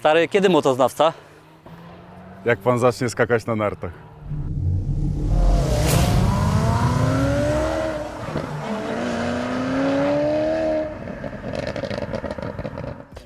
Stary, kiedy motoznawca? Jak pan zacznie skakać na nartach.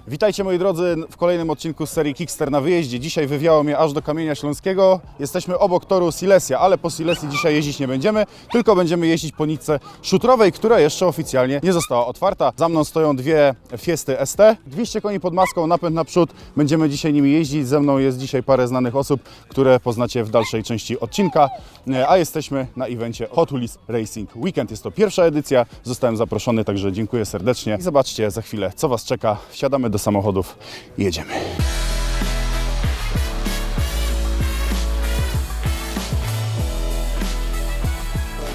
Witajcie moi drodzy w kolejnym odcinku z serii Kickster na wyjeździe. Dzisiaj wywiało mnie aż do Kamienia Śląskiego. Jesteśmy obok toru Silesia, ale po Silesii dzisiaj jeździć nie będziemy, tylko będziemy jeździć po nitce szutrowej, która jeszcze oficjalnie nie została otwarta. Za mną stoją dwie Fiesty ST, 200 koni pod maską, napęd naprzód. Będziemy dzisiaj nimi jeździć. Ze mną jest dzisiaj parę znanych osób, które poznacie w dalszej części odcinka, E, a jesteśmy na evencie Hot Wheels Racing Weekend. Jest to pierwsza edycja, zostałem zaproszony, także dziękuję serdecznie. I zobaczcie za chwilę, co Was czeka. Wsiadamy do samochodów i jedziemy.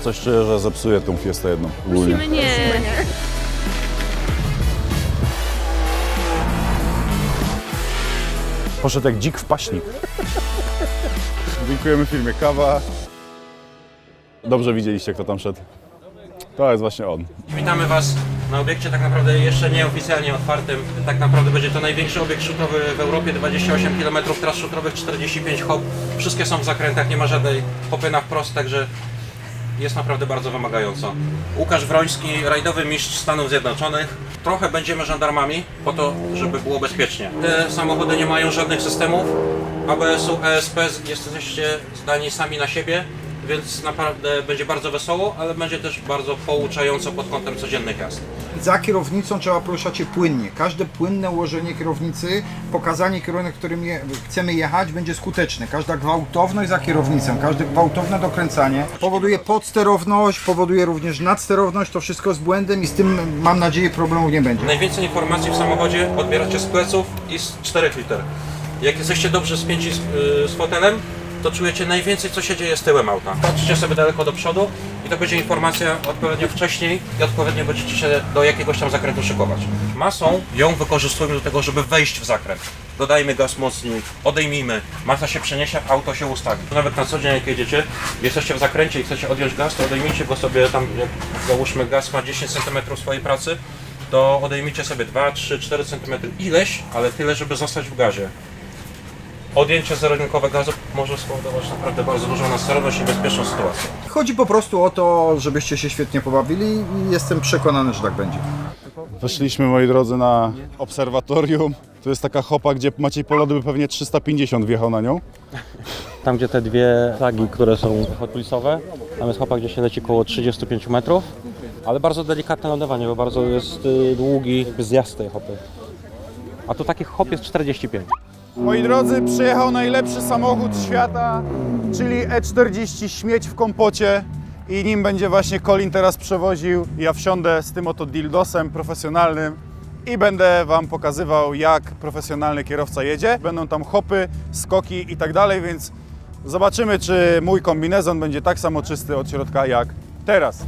Coś czuję, że zepsuję tą fiestę jedną. ogólnie. Musimy nie. Poszedł jak dzik w paśnik. Dziękujemy firmie Kawa. Dobrze widzieliście, kto tam szedł. To jest właśnie on. Witamy Was na obiekcie tak naprawdę jeszcze nieoficjalnie otwartym. Tak naprawdę będzie to największy obiekt szutowy w Europie, 28 km tras szutrowych, 45 hop. Wszystkie są w zakrętach, nie ma żadnej hopy na wprost, także jest naprawdę bardzo wymagająco. Łukasz Wroński, rajdowy mistrz Stanów Zjednoczonych. Trochę będziemy żandarmami po to, żeby było bezpiecznie. Te samochody nie mają żadnych systemów ABS-u, ESP, jesteście zdani sami na siebie, więc naprawdę będzie bardzo wesoło, ale będzie też bardzo pouczająco pod kątem codziennych jazd. Za kierownicą trzeba poruszać się płynnie. Każde płynne ułożenie kierownicy, pokazanie kierunek, którym je, chcemy jechać, będzie skuteczne. Każda gwałtowność za kierownicą, każde gwałtowne dokręcanie powoduje podsterowność, powoduje również nadsterowność. To wszystko z błędem i z tym mam nadzieję problemów nie będzie. Najwięcej informacji w samochodzie odbieracie z pleców i z czterech liter. Jak jesteście dobrze spięci z, yy, z fotelem, to czujecie najwięcej, co się dzieje z tyłem auta. Patrzcie sobie daleko do przodu i to będzie informacja odpowiednio wcześniej i odpowiednio będziecie się do jakiegoś tam zakrętu szykować. Masą ją wykorzystujemy do tego, żeby wejść w zakręt. Dodajmy gaz mocniej, odejmijmy, masa się przeniesie, auto się ustawi. Nawet na co dzień jak jedziecie, jesteście w zakręcie i chcecie odjąć gaz, to odejmijcie go sobie tam, jak załóżmy gaz ma 10 cm swojej pracy, to odejmijcie sobie 2, 3, 4 cm ileś, ale tyle, żeby zostać w gazie. Odjęcie zerojedynkowe gazu może spowodować naprawdę bardzo dużą nasterowość i bezpieczną sytuację. Chodzi po prostu o to, żebyście się świetnie pobawili i jestem przekonany, że tak będzie. Weszliśmy, moi drodzy, na obserwatorium. To jest taka hopa, gdzie Maciej Polody by pewnie 350 wjechał na nią. Tam, gdzie te dwie flagi, które są Hot Wheelsowe, tam jest hopa, gdzie się leci około 35 metrów, ale bardzo delikatne lądowanie, bo bardzo jest y, długi zjazd tej hopy. A tu takich hop jest 45. Moi drodzy, przyjechał najlepszy samochód świata, czyli E40 śmieć w kompocie i nim będzie właśnie Colin teraz przewoził. Ja wsiądę z tym oto dildosem profesjonalnym i będę Wam pokazywał, jak profesjonalny kierowca jedzie. Będą tam hopy, skoki i tak dalej, więc zobaczymy, czy mój kombinezon będzie tak samo czysty od środka jak teraz.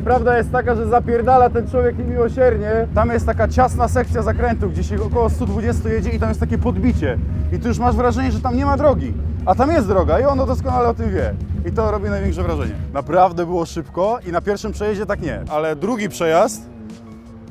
Prawda jest taka, że zapierdala ten człowiek niemiłosiernie. Tam jest taka ciasna sekcja zakrętu, gdzie się około 120 jedzie i tam jest takie podbicie. I tu już masz wrażenie, że tam nie ma drogi. A tam jest droga i ono doskonale o tym wie. I to robi największe wrażenie. Naprawdę było szybko i na pierwszym przejeździe tak nie. Ale drugi przejazd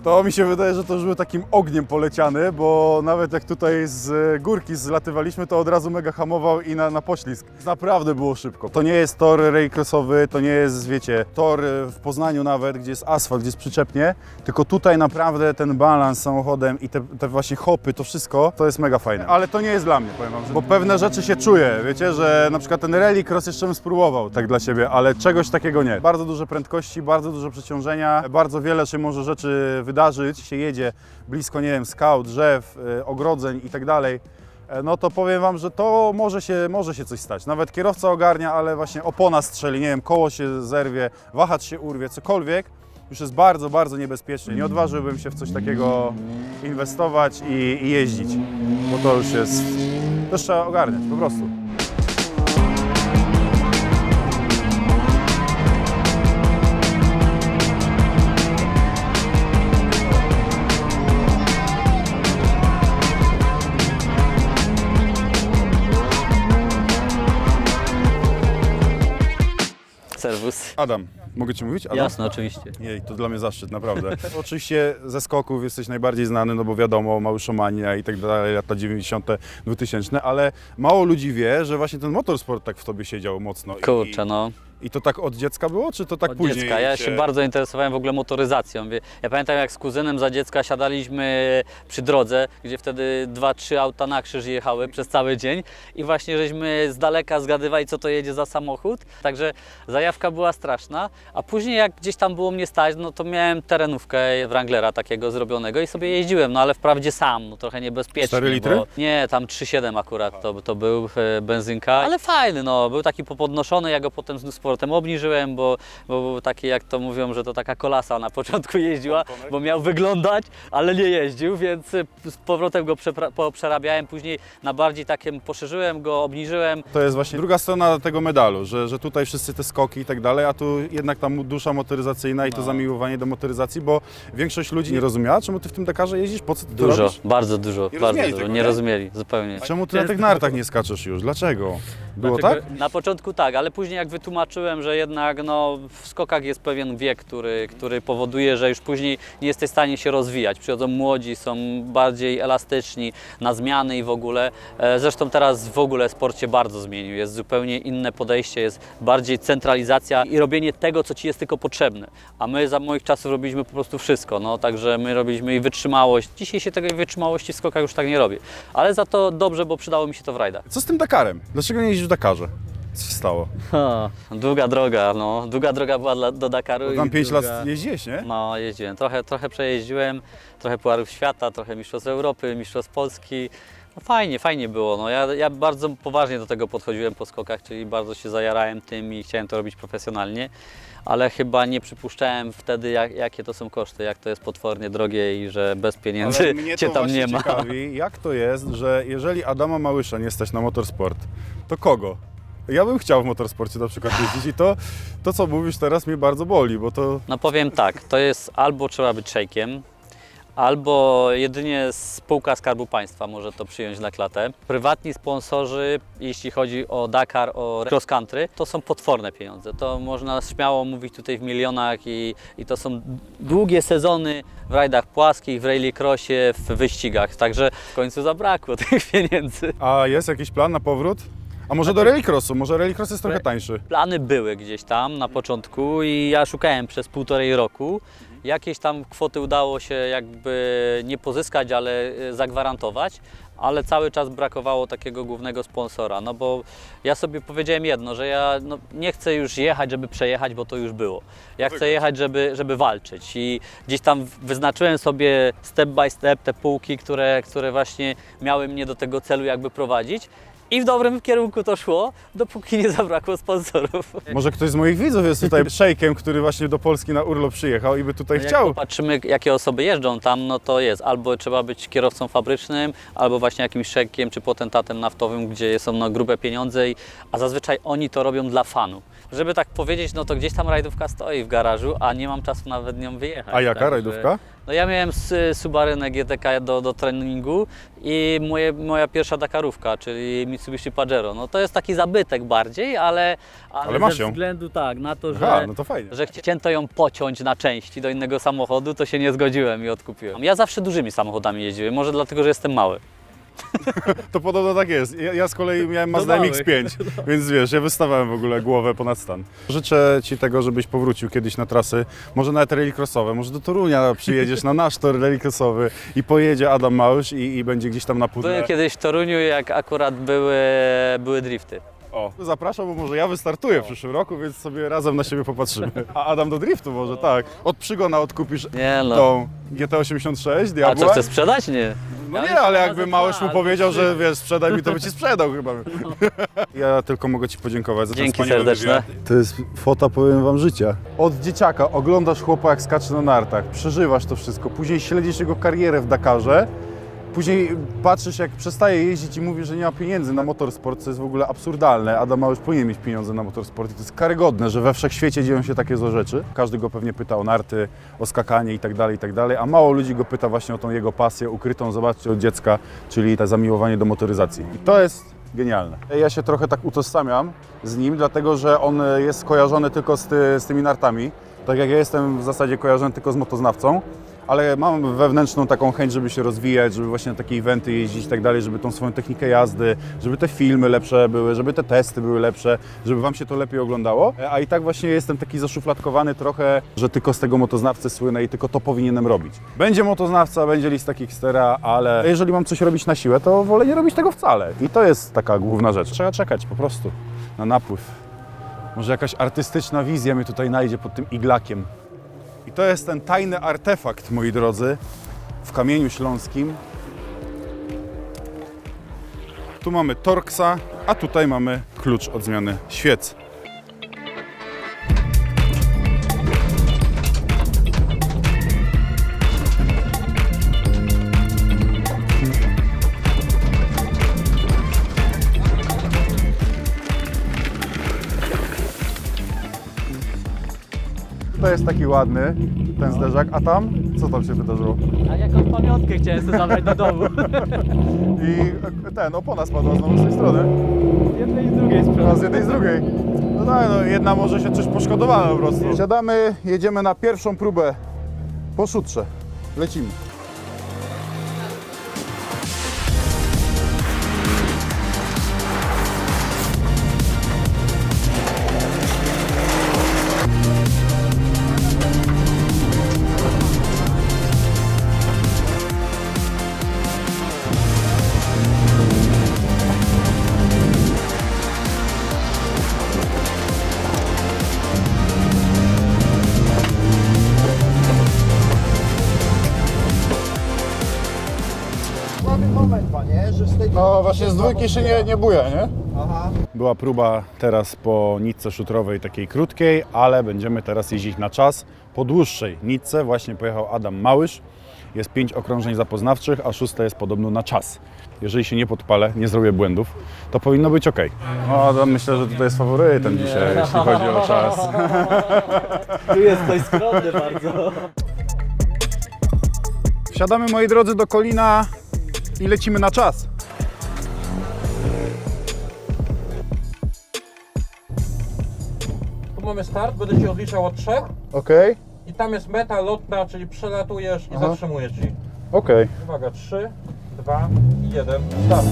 To mi się wydaje, że to już był takim ogniem poleciany, bo nawet jak tutaj z górki zlatywaliśmy, to od razu mega hamował i na, na poślizg. Naprawdę było szybko. To nie jest tor raycrossowy, to nie jest, wiecie, tor w Poznaniu nawet, gdzie jest asfalt, gdzie jest przyczepnie, tylko tutaj naprawdę ten balans samochodem i te, te właśnie hopy, to wszystko, to jest mega fajne. Ale to nie jest dla mnie, powiem wam, że- bo pewne rzeczy się czuje, wiecie, że na przykład ten rallycross jeszcze bym spróbował tak dla siebie, ale czegoś takiego nie. Bardzo duże prędkości, bardzo duże przeciążenia, bardzo wiele się może rzeczy wydarzyć, się jedzie blisko, nie wiem, skał, drzew, y, ogrodzeń i tak dalej. E, No to powiem Wam, że to może się, może się coś stać. Nawet kierowca ogarnia, ale właśnie opona strzeli, nie wiem, koło się zerwie, wahacz się urwie, cokolwiek. Już jest bardzo, bardzo niebezpiecznie. Nie odważyłbym się w coś takiego inwestować i, i jeździć, bo to już jest, to trzeba ogarniać po prostu. Adam, mogę Ci mówić? Adam? Jasne, oczywiście. Jej, to dla mnie zaszczyt, naprawdę. Oczywiście ze skoków jesteś najbardziej znany, no bo wiadomo, Małyszomania i tak dalej, lata 90., 2000, ale mało ludzi wie, że właśnie ten motorsport tak w tobie siedział mocno. I- Kurczę, no. I to tak od dziecka było, czy to tak Od później? dziecka. Ja się bardzo interesowałem w ogóle motoryzacją. Ja pamiętam jak z kuzynem za dziecka siadaliśmy przy drodze, gdzie wtedy dwa, trzy auta na krzyż jechały przez cały dzień i właśnie żeśmy z daleka zgadywali, co to jedzie za samochód. Także zajawka była straszna. A później jak gdzieś tam było mnie stać, no to miałem terenówkę Wranglera takiego zrobionego i sobie jeździłem, no ale wprawdzie sam, no trochę niebezpiecznie. Cztery litry? Bo, nie, tam 3,7 akurat to, to był e, benzynka, ale fajny, no, był taki popodnoszony, ja go potem z sportem obniżyłem, bo, bo był taki, jak to mówią, że to taka kolasa na początku jeździła, bo miał wyglądać, ale nie jeździł, więc e, z powrotem go poprzerabiałem, później na bardziej takim, poszerzyłem go, obniżyłem, To jest właśnie druga strona tego medalu, że, że tutaj wszyscy te skoki i tak dalej, a tu jednak ta dusza motoryzacyjna i to No. zamiłowanie do motoryzacji, bo większość ludzi nie rozumiała, czemu ty w tym Dakarze jeździsz, po co ty dużo, robisz? bardzo dużo, Nie bardzo rozumieli dużo, tego, nie nie? rozumieli zupełnie. Czemu ty na tych nartach nie skaczesz już? Dlaczego? Było Dlaczego- tak? Na początku tak, ale później jak wytłumaczyłem, że jednak no, w skokach jest pewien wiek, który, który powoduje, że już później nie jesteś w stanie się rozwijać. Przychodzą młodzi, są bardziej elastyczni na zmiany i w ogóle. E, Zresztą teraz w ogóle sport się bardzo zmienił. Jest zupełnie inne podejście, jest bardziej centralizacja i robienie tego, co ci jest tylko potrzebne. A my za moich czasów robiliśmy po prostu wszystko. No, także my robiliśmy i wytrzymałość. Dzisiaj się tej wytrzymałości w skokach już tak nie robi. Ale za to dobrze, bo przydało mi się to w rajdach. Co z tym Dakarem? Dlaczego nie jeździsz w Dakarze? Co się stało? Ha, długa droga, no. Długa droga była dla, do Dakaru. Tam i 5 długa... lat jeździłeś, nie? No, jeździłem. Trochę, trochę przejeździłem, trochę Puarów Świata, trochę Mistrzostw Europy, Mistrzostw Polski. No fajnie, fajnie było. No, ja, ja bardzo poważnie do tego podchodziłem po skokach, czyli bardzo się zajarałem tym i chciałem to robić profesjonalnie, ale chyba nie przypuszczałem wtedy, jak, jakie to są koszty, jak to jest potwornie drogie i że bez pieniędzy Ale mnie cię to tam nie ma. ciekawi, jak to jest, że jeżeli Adama Małysza nie stać na motorsport, to kogo? Ja bym chciał w motorsporcie na przykład jeździć i to, to co mówisz teraz mnie bardzo boli, bo to No powiem tak, to jest albo trzeba być szejkiem, albo jedynie spółka Skarbu Państwa może to przyjąć na klatę. Prywatni sponsorzy, jeśli chodzi o Dakar, o cross country, to są potworne pieniądze. To można śmiało mówić tutaj w milionach i, i to są długie sezony w rajdach płaskich, w rallycrossie, w wyścigach. Także w końcu zabrakło tych pieniędzy. A jest jakiś plan na powrót? A może do rallycrossu? Może rallycross jest trochę tańszy. Plany były gdzieś tam na początku i ja szukałem przez półtorej roku. Jakieś tam kwoty udało się jakby nie pozyskać, ale e, zagwarantować, ale cały czas brakowało takiego głównego sponsora. No bo ja sobie powiedziałem jedno, że ja no, nie chcę już jechać, żeby przejechać, bo to już było. Ja chcę jechać, żeby, żeby walczyć i gdzieś tam wyznaczyłem sobie step by step te półki, które, które właśnie miały mnie do tego celu jakby prowadzić. I w dobrym kierunku to szło, dopóki nie zabrakło sponsorów. Może ktoś z moich widzów jest tutaj szejkiem, który właśnie do Polski na urlop przyjechał i by tutaj Jak chciał. popatrzymy, jakie osoby jeżdżą tam, no to jest albo trzeba być kierowcą fabrycznym, albo właśnie jakimś szekiem czy potentatem naftowym, gdzie są no, grube pieniądze, i, a zazwyczaj oni to robią dla fanu. Żeby tak powiedzieć, no to gdzieś tam rajdówka stoi w garażu, a nie mam czasu nawet nią wyjechać. A jaka także- rajdówka? No ja miałem Subarynę GTK do, do treningu i moje, moja pierwsza Dakarówka, czyli Mitsubishi Pajero. No to jest taki zabytek bardziej, ale, ale, Ale masz ze ją. względu tak, na to, że, Aha, no to fajnie. że chcięto ją pociąć na części do innego samochodu, to się nie zgodziłem i odkupiłem. Ja zawsze dużymi samochodami jeździłem, może dlatego, że jestem mały. To podobno tak jest. Ja, ja z kolei miałem Mazda małych. MX-5, więc wiesz, ja wystawałem w ogóle głowę ponad stan. Życzę Ci tego, żebyś powrócił kiedyś na trasy, może nawet rallycrossowe, może do Torunia przyjedziesz na nasz tor rallycrossowy i pojedzie Adam Małysz i, i będzie gdzieś tam na pudle. Byłem kiedyś w Toruniu, jak akurat były, były drifty. O, zapraszam, bo może ja wystartuję w przyszłym roku, więc sobie razem na siebie popatrzymy. A Adam do driftu może, tak. Od przygona odkupisz Nie no. tą GT86 A co, chcesz sprzedać? Nie. No nie, ale jakby Małysz mu powiedział, że wiesz, sprzedaj mi, to by ci sprzedał chyba. Ja tylko mogę ci podziękować za ten Dzięki wspaniały serdeczne. wywiad. To jest fota, powiem wam, życia. Od dzieciaka oglądasz chłopa, jak skacze na nartach, przeżywasz to wszystko, później śledzisz jego karierę w Dakarze, później patrzysz, jak przestaje jeździć i mówi, że nie ma pieniędzy na motorsport, co jest w ogóle absurdalne. Adam Małysz powinien mieć pieniądze na motorsport i to jest karygodne, że we wszechświecie dzieją się takie złe rzeczy. Każdy go pewnie pyta o narty, o skakanie i tak dalej, i tak a mało ludzi go pyta właśnie o tą jego pasję ukrytą, zobaczcie, od dziecka, czyli to zamiłowanie do motoryzacji. I to jest genialne. Ja się trochę tak utożsamiam z nim, dlatego że on jest skojarzony tylko z, ty, z tymi nartami, tak jak ja jestem w zasadzie kojarzony tylko z motoznawcą, ale mam wewnętrzną taką chęć, żeby się rozwijać, żeby właśnie na takie eventy jeździć i tak dalej, żeby tą swoją technikę jazdy, żeby te filmy lepsze były, żeby te testy były lepsze, żeby Wam się to lepiej oglądało. A i tak właśnie jestem taki zaszufladkowany trochę, że tylko z tego motoznawcy słynę i tylko to powinienem robić. Będzie motoznawca, będzie lista Kickstera, ale jeżeli mam coś robić na siłę, to wolę nie robić tego wcale. I to jest taka główna rzecz. Trzeba czekać po prostu na napływ. Może jakaś artystyczna wizja mnie tutaj najdzie pod tym iglakiem. I to jest ten tajny artefakt, moi drodzy, w kamieniu śląskim. Tu mamy Torksa, a tutaj mamy klucz od zmiany świec. To jest taki ładny, ten zderzak, a tam? Co tam się wydarzyło? A jakąś pamiątkę chciałem sobie zabrać do domu. I ten, opona spadła znowu z tej strony. Z jednej i z drugiej A z jednej i z drugiej. No tak, no jedna może się coś poszkodowana po prostu. Siadamy, jedziemy na pierwszą próbę po szutrze. Lecimy. Właśnie z dwójki się nie, nie buja, nie? Aha. Była próba teraz po nitce szutrowej takiej krótkiej, ale będziemy teraz jeździć na czas. Po dłuższej nitce właśnie pojechał Adam Małysz. Jest pięć okrążeń zapoznawczych, a szóste jest podobno na czas. Jeżeli się nie podpalę, nie zrobię błędów, to powinno być ok. No, Adam myślę, że tutaj jest faworytem dzisiaj, jeśli chodzi o czas. Tu jest ktoś skromny bardzo. Wsiadamy, moi drodzy, do Kolina i lecimy na czas. Tu mamy start, będę Ci odliczał od trzech Okej, i tam jest meta lotna, czyli przelatujesz i Aha. zatrzymujesz Ci. okej. Uwaga, 3, 2 i 1, start.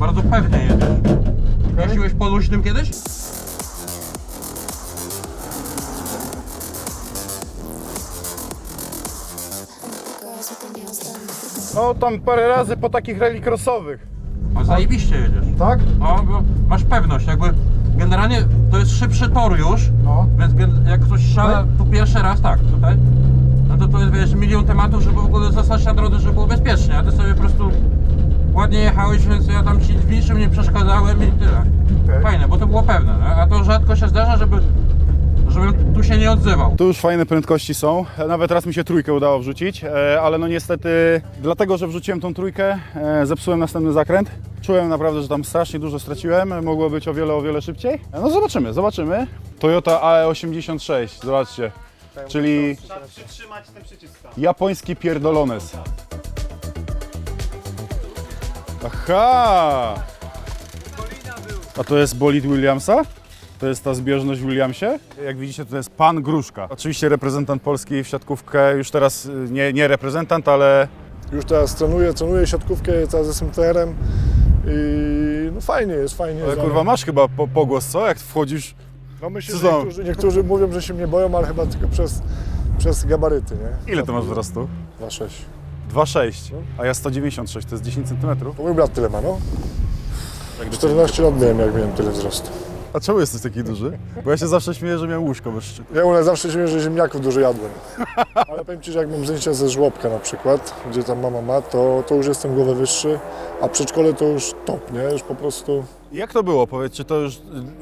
Bardzo pewnie jedziesz. Jeździłeś po luźnym kiedyś? No tam parę razy po takich rally crossowych. O, zajebiście jedziesz. Tak? No, bo masz pewność, jakby generalnie to jest szybszy tor już, No. więc gen- jak ktoś szala tu pierwszy raz, tak, tutaj, no to to jest wiesz, milion tematów, żeby w ogóle zostać na drodze, żeby było bezpiecznie, a ty sobie po prostu ładnie jechałeś, więc ja tam ci w niczym nie przeszkadzałem i tyle. Okej. Fajne, bo to było pewne, nie? a to rzadko się zdarza, żeby, żebym tu się nie odzywał. Tu już fajne prędkości są. Nawet raz mi się trójkę udało wrzucić, e, ale no niestety dlatego, że wrzuciłem tą trójkę, e, zepsułem następny zakręt. Czułem naprawdę, że tam strasznie dużo straciłem. Mogło być o wiele, o wiele szybciej. E, No zobaczymy, zobaczymy. Toyota AE86, zobaczcie. Czyli japoński pierdolones. Aha! A to jest bolid Williamsa? To jest ta zbieżność w Williamsie. Jak widzicie, to jest pan Gruszka. Oczywiście reprezentant Polski w siatkówkę, już teraz y, nie, nie reprezentant, ale Już teraz trenuję, trenuję siatkówkę, teraz jestem TR-em i no fajnie jest, fajnie ale kurwa masz chyba po, pogłos, co? Jak wchodzisz... no myślę, że niektórzy, niektórzy mówią, że się mnie boją, ale chyba tylko przez, przez gabaryty, nie? Ile to masz wzrostu? 2,6. 2,6, a ja 196, to jest 10 cm. To mój brat tyle ma, no. Tak 14 lat miałem, jak miałem tyle wzrostu. A czemu jesteś taki duży? Bo ja się zawsze śmieję, że miałem łóżko bez szczytu. Ja u nas zawsze śmieję, że ziemniaków dużo jadłem. Ale powiem Ci, że jak mam zdjęcia ze żłobka na przykład, gdzie tam mama ma, to, to już jestem głowę wyższy, a przedszkole to już top, nie? Już po prostu... Jak to było? Powiedz, czy to już y,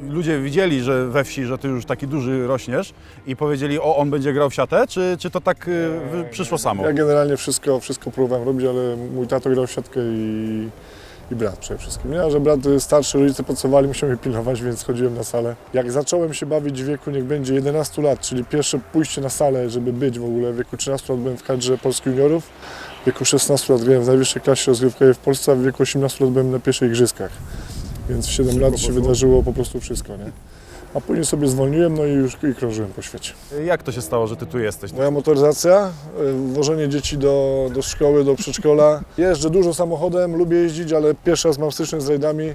ludzie widzieli, że we wsi, że ty już taki duży rośniesz i powiedzieli, o, on będzie grał w siatę, czy, czy to tak y, wy- przyszło samo? Ja generalnie wszystko, wszystko próbowałem robić, ale mój tato grał w siatkę i, i brat przede wszystkim. Ja, że brat starszy, rodzice pracowali, musiał mnie pilnować, więc chodziłem na salę. Jak zacząłem się bawić w wieku, niech będzie 11 lat, czyli pierwsze pójście na salę, żeby być w ogóle, w wieku 13 lat byłem w kadrze Polski Juniorów, w wieku 16 lat grałem w najwyższej klasie rozgrywkowej w Polsce, a w wieku 18 lat byłem na pierwszych igrzyskach. Więc w 7 lat się wydarzyło po prostu wszystko, nie? A później sobie zwolniłem, no i już i krążyłem po świecie. Jak to się stało, że ty tu jesteś? Moja motoryzacja, y, wożenie dzieci do, do szkoły, do przedszkola. Jeżdżę dużo samochodem, lubię jeździć, ale pierwszy raz mam styczność z rajdami.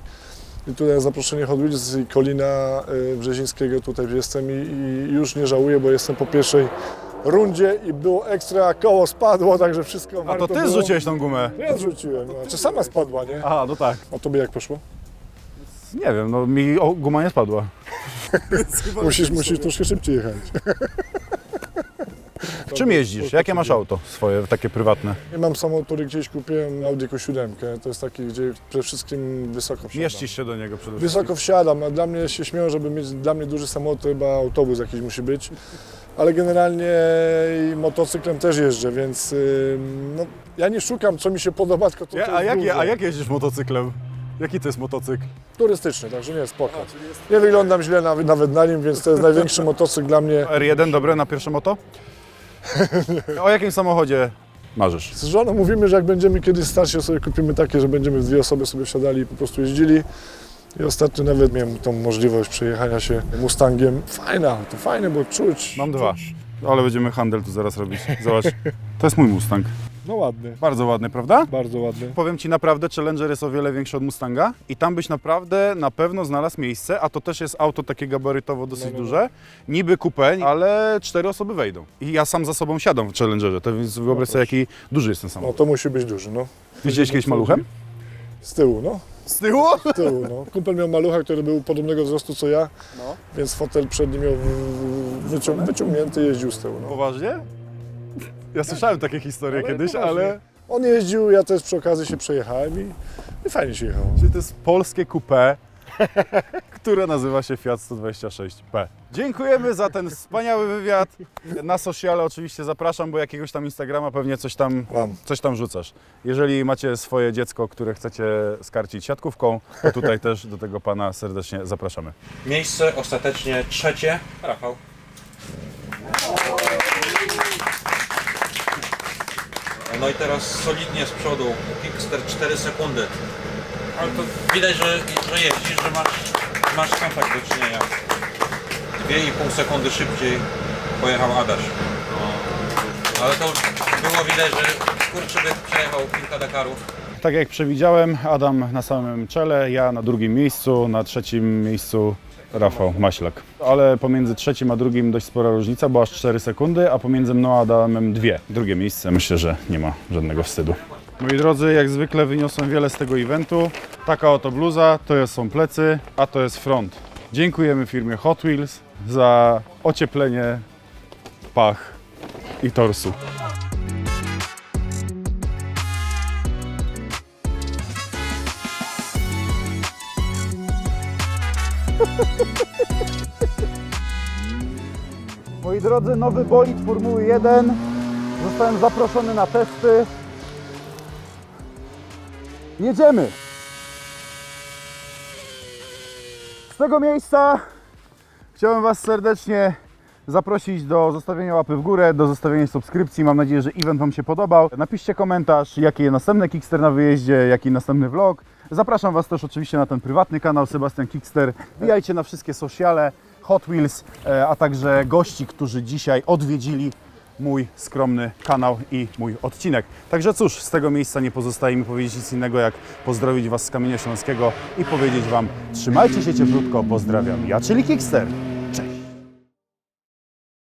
I tutaj zaproszenie Hot Wheels i Kolina y, Brzezińskiego tutaj jestem i, i już nie żałuję, bo jestem po pierwszej rundzie i było ekstra, koło spadło, także wszystko A warto to ty było. zrzuciłeś tą gumę? Ja zrzuciłem, no. czy sama spadła, nie? Aha, no tak. A tobie jak poszło? Nie wiem, no mi o, guma nie spadła. Musisz, musisz troszkę szybciej jechać. Czym jeździsz? Jakie masz auto swoje, takie prywatne? Ja mam samochód, który gdzieś kupiłem, Audi Q7. To jest taki, gdzie przede wszystkim wysoko wsiadam. Mieścisz się do niego przede wszystkim. Wysoko wsiadam, a dla mnie się śmieją, żeby mieć dla mnie duży samochód, to chyba autobus jakiś musi być. Ale generalnie i motocyklem też jeżdżę, więc no, ja nie szukam, co mi się podoba, tylko to, Ja, a, jest jak, duże. a jak jeździsz motocyklem? Jaki to jest motocykl? Turystyczny, także nie, spoko. Nie wyglądam źle nawet, nawet na nim, więc to jest największy motocykl dla mnie. R1 dobre na pierwsze moto? o jakim samochodzie marzysz? Z żoną mówimy, że jak będziemy kiedyś starsi, to sobie kupimy takie, że będziemy w dwie osoby sobie wsiadali i po prostu jeździli. I ostatnio nawet miałem tą możliwość przejechania się Mustangiem. Fajne auto, fajne, bo czuć. Mam dwa. Ale będziemy handel tu zaraz robić. Zobacz. To jest mój Mustang. No ładny, Bardzo ładny, prawda? bardzo ładny. Powiem Ci naprawdę, Challenger jest o wiele większy od Mustanga i tam byś naprawdę na pewno znalazł miejsce, a to też jest auto takie gabarytowo dosyć No, no, no. duże, niby coupé, ale cztery osoby wejdą. I ja sam za sobą siadam w Challengerze, to więc wyobraź sobie jaki duży jest ten No samochód. to musi być duży, no. Widziałeś kiedyś maluchem? Z tyłu, no. Z tyłu? Z tyłu, no. Kumpel miał malucha, który był podobnego wzrostu co ja, więc fotel przedni miał wycią wyciągnięty, jeździł z tyłu, no. Poważnie? Ja słyszałem takie historie Ale kiedyś, poważnie. ale... On jeździł, ja też przy okazji się przejechałem i, i fajnie się jechało. Czyli to jest polskie coupé, które nazywa się Fiat 126P. Dziękujemy za ten wspaniały wywiad. Na sociale oczywiście zapraszam, bo jakiegoś tam Instagrama pewnie coś tam, Mam. coś tam rzucasz. Jeżeli macie swoje dziecko, które chcecie skarcić siatkówką, to tutaj też do tego pana serdecznie zapraszamy. Miejsce ostatecznie trzecie. Rafał. No i teraz solidnie z przodu. Kickster 4 sekundy. Ale to widać, że, że jeździsz, że masz, masz kontakt do czynienia. 2,5 sekundy szybciej pojechał Adaś. Ale to było widać, że kurczybyk przejechał kilka Dakarów. tak jak przewidziałem, Adam na samym czele, ja na drugim miejscu, na trzecim miejscu Rafał Maślak. Ale pomiędzy trzecim a drugim dość spora różnica, bo aż 4 sekundy, a pomiędzy mną a Adamem dwie. Drugie miejsce, myślę, że nie ma żadnego wstydu. Moi drodzy, jak zwykle wyniosłem wiele z tego eventu. Taka oto bluza, to są plecy, a to jest front. Dziękujemy firmie Hot Wheels za ocieplenie pach i torsu. Moi drodzy, nowy bolid Formuły 1. Zostałem zaproszony na testy. Jedziemy! Z tego miejsca chciałem Was serdecznie zaprosić do zostawienia łapy w górę, do zostawienia subskrypcji. Mam nadzieję, że event Wam się podobał. Napiszcie komentarz, jaki następny Kickster na wyjeździe, jaki następny vlog. Zapraszam Was też oczywiście na ten prywatny kanał Sebastian Kickster. Wbijajcie na wszystkie sociale, Hot Wheels, e, a także gości, którzy dzisiaj odwiedzili mój skromny kanał i mój odcinek. Także cóż, z tego miejsca nie pozostaje mi powiedzieć nic innego, jak pozdrowić Was z Kamienia Śląskiego i powiedzieć Wam trzymajcie się cieplutko, pozdrawiam ja, czyli Kickster.